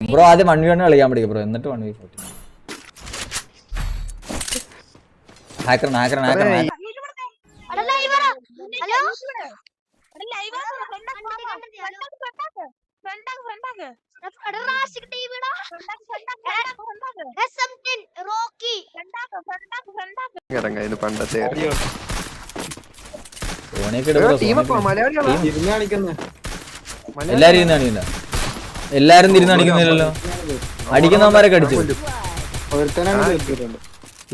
Bro ആദ്യം one V one കളിക്കാൻ പഠിക്കും ബ്രോ എന്നിട്ട് വൺ വി ഫോർട്ടി എല്ലാരും ഇരുന്നാണ് ഇരുന്നാ എല്ലാരും തിരുന്നടിക്കുന്നില്ലല്ലോ അടിക്കുന്നവന്മാരൊക്കെ അടിച്ചു.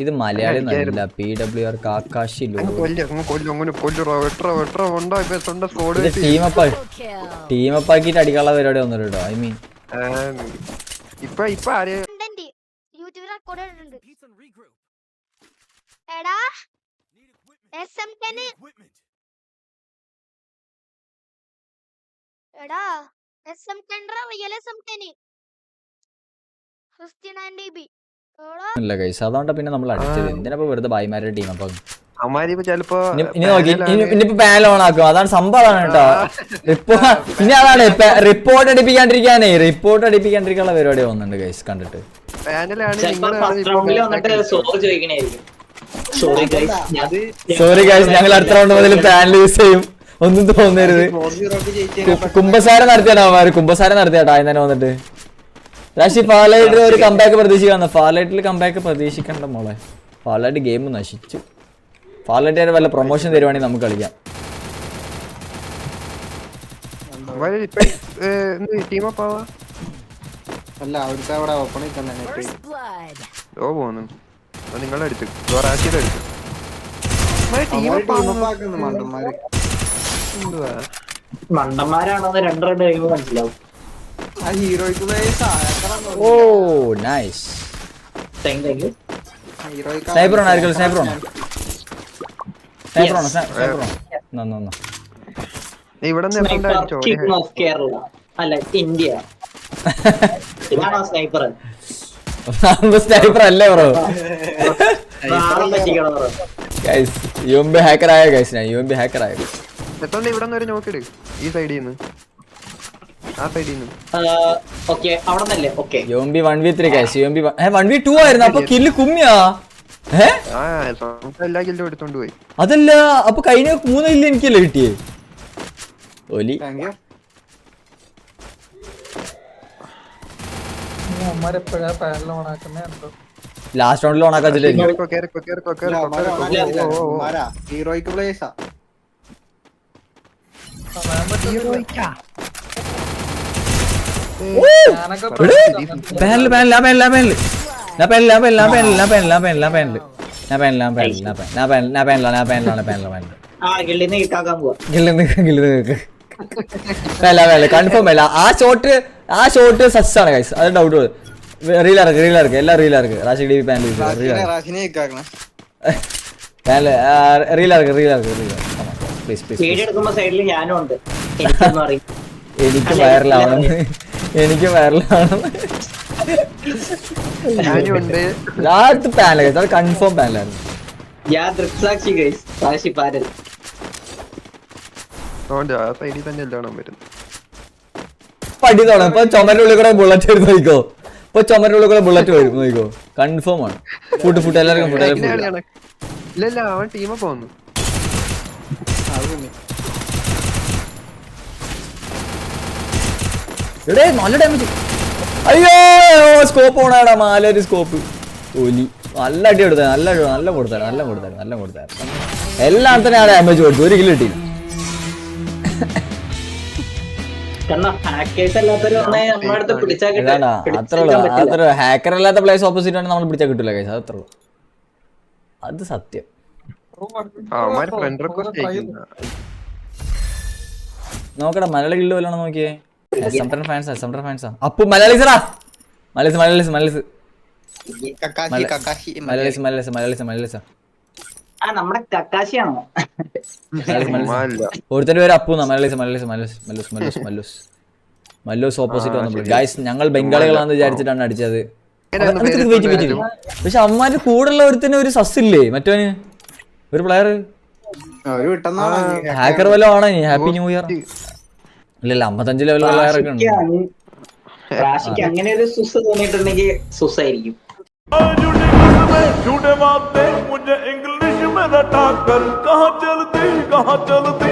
ഇത് മലയാളി നല്ല പി ഡബ്ല്യു ആർ കാക്കാശി ടീമപ്പ് ടീമപ്പ് അടിക്കാനുള്ള പരിപാടി ഒന്നും കേട്ടോ. ഐ മീൻ എടാ അതുകൊണ്ട് പിന്നെ നമ്മൾ അടിച്ചത്. എന്തിനാ വെറുതെ ഭായിമാരുടെ ടീം അപ്പൊ? ഇനി നോക്കി. അതാണ് സംഭവമാണ് കേട്ടോ. ഇനി അതാണ് റിപ്പോർട്ട് അടിപ്പിക്കാണ്ടിരിക്കാനേ. റിപ്പോർട്ട് അടിപ്പിക്കാണ്ടിരിക്കാനുള്ള പരിപാടി വന്നിട്ടുണ്ട് ഗൈസ് കണ്ടിട്ട്. സോറി ഗൈസ് ഞങ്ങൾ അടുത്ത റൗണ്ട് മുതൽ പാനൽ യൂസ് ചെയ്യും. ഒന്നും തോന്നരുത്. കുംഭസാരം നടത്തിയാണ് അവന്മാര് കുംഭസാരം നടത്തിയാട്ടോ ആദ്യം തന്നെ വന്നിട്ട്. രാശി ഫാലൈറ്റിൽ ഒരു കമ്പാക്ക് പ്രതീക്ഷിക്കാന്ന്. ഫാലൈറ്റിൽ കമ്പാക്ക് പ്രതീക്ഷിക്കണ്ട മോളെ. ഫാലൈറ്റ് ഗെയിം നശിച്ചു. ഫാലൈറ്റ് വല്ല പ്രൊമോഷൻ തരുവാണെങ്കിൽ നമുക്ക് കളിക്കാം. അല്ല അവിടുത്തെ അവിടെ ഓപ്പൺ തന്നെ നെറ്റ് ഓ പോന്നു. നിങ്ങളുടെ അടുത്ത്. ടീമപ്പ് ടീമപ്പാക്കുന്നു മണ്ടന്മാര്. മണ്ടന്മാരാണെന്ന് രണ്ട് രണ്ട് കഴിയുമ്പോൾ മനസ്സിലാവും. ആ ഹീറോയ്ക്ക് ബേസ് ഓ നൈസ് സ്നൈപ്പർ ആണ് ആയിരിക്കും? സ്നൈപ്പർ ആണ്? സ്നൈപ്പർ ആണ്? സ്നൈപ്പർ ആണ്? നന്നു നന്നു ഇവിടെ നിന്ന് എപ്പോഴും അടിച്ചോ കിങ് ഓഫ് കേരള അല്ല ഇന്ത്യ സ്നൈപ്പർ സ്നൈപ്പർ അല്ലേ bro. Guys U M B hacker ആയ ഗൈസ് ഞാൻ യു എം ബി ഹാക്കർ ആയ? എത്തോണ്ട് ഇവിടെ നിന്ന് ഒരു നോക്കിട് ഈ സൈഡിൽ നിന്ന് ആ സൈഡിൽ നിന്ന് ആ, ഓക്കെ അവിടെ നിന്നല്ലേ okay U M B one V three guys U one V two ആയിരുന്നു അപ്പൊ കില്ല് കുമ്മിയാ? ആ സ്വന്തം എല്ലാ കില്ലും എടുത്തോണ്ട് പോയി. അതല്ല അപ്പൊ കഴിഞ്ഞ മൂന്ന് കില്ല് എനിക്കല്ലേ കിട്ടിയേ? ഒലി. ലാസ്റ്റ് റൗണ്ടിൽ ഓണാക്കാൻ. ഹീറോയ്ക്ക് പ്ലേസാ പാനൽ പാനൽ ആ പാനൽ ആ പാനൽ ഞാൻ പാനൽ ആ പാനൽ ആ പാനൽ ആ പാനൽ ആ പാനൽ ഞാൻ പാനൽ ആ പാനൽ ഞാൻ പാനൽ ഞാൻ പാനലാണ് ഞാൻ പാനലാണ് പാനൽ പാനൽ കൺഫേം അല്ല ആ ഷോട്ട് ആ ഷോട്ട് സക്സസ് ആണ് ഗൈസ് അത് ഡൗട്ട് റീൽ ഇറക്ക് റീൽ ഇറക്ക് എല്ലാം റീൽ ഇറക്ക് റാഷി ഡി പാൻ റീൽ ഇറക്ക് റീൽ ഇറക്ക് റീൽ ഇറക്ക് പ്ലീസ് പ്ലീസ് ഞാനും ഉണ്ട് എനിക്ക് വൈറലാവണം എനിക്ക് പാനൽ ഗൈസ് അത് കൺഫേം പാനലായിരുന്നു ഞാൻ ദൃക്സാക്ഷി ഗൈസ് സാക്ഷി പാനൽ അതുകൊണ്ട് ആ സൈഡിൽ തന്നെ എല്ലാം വരുന്നത് പടി തുടങ്ങും. ഇപ്പൊ ചുമരുള്ളിൽ കൂടെ ബുള്ളറ്റ് എടുത്ത് നോക്കോ ഇപ്പൊ ചുമരുള്ളിൽ കൂടെ ബുള്ളറ്റ് വരും. നോക്കോ കൺഫേം ആണ്. ഫുഡ് ഫുഡ് എല്ലാവർക്കും ഫുഡ് ഇല്ല അവൻ ടീമൊക്കെ വന്നു എടേ നല്ല ഡാമേജ് അയ്യോ സ്കോപ്പ് ഓണാടാ മാലൊരു സ്കോപ്പ് ഒലി നല്ല അടി കൊടുത്താൽ നല്ല അടി നല്ല കൊടുത്താൽ നല്ല കൊടുത്താൽ നല്ല കൊടുത്താൽ എല്ലാത്തിനും ആ ഡാമേജ് കൊടുത്തു ഒരു കിലോ കിട്ടിയില്ല അത്ര ഹാക്കർ അല്ലാത്ത പ്ലേസ് ഓപ്പോസിറ്റ് ആണ് നമ്മൾ പിടിച്ചാൽ കിട്ടില്ല കൈസ് അത് സത്യം നോക്കടാ മലയാളി കില്ലോ വല്ലോണം നോക്കിയേ അപ്പു മലയാളീസറാ മലയാളീസ് മലയാളീസ് മലയാളീസ് കക്കാശി കക്കാശി മലയാളീസ് മലയാളീസ് മലയാളീസ് മലയാളീസ് ആ നമ്മുടെ കക്കാശിയാണോ അല്ല ഒരുത്തന്റെ പേര് അപ്പു എന്നാ മലയാളീസ് മലയാളീസ് മലൂസ് മല്ലൂസ് മല്ലൂസ് മല്ലൂസ് മല്ലൂസ് ഓപ്പോസിറ്റ് വന്നപ്പോൾ ഞങ്ങൾ ബംഗാളികളാണെന്ന് വിചാരിച്ചിട്ടാണ് അടിച്ചത്. പക്ഷെ അമ്മാന്റെ കൂടെയുള്ള ഒരുത്തിന് ഒരു സസ് ഇല്ലേ മറ്റവന്? ഒരു പ്ലെയർ ഹാക്കർ വല്ലതും ആണോ ഹാപ്പി ന്യൂ ഇയർ ഇല്ല ഇല്ല അമ്പത്തഞ്ച് ലെവലുള്ള പ്ലെയർ ഒക്കെ ഉണ്ട് റാഷിക്ക് അങ്ങനെ ഒരു സുസ് തോന്നിയിട്ടുണ്ടെങ്കിൽ സുസായിരിക്കും झूठे बातें मुझे इंग्लिश में रटा कर कहाँ चलती कहाँ चलती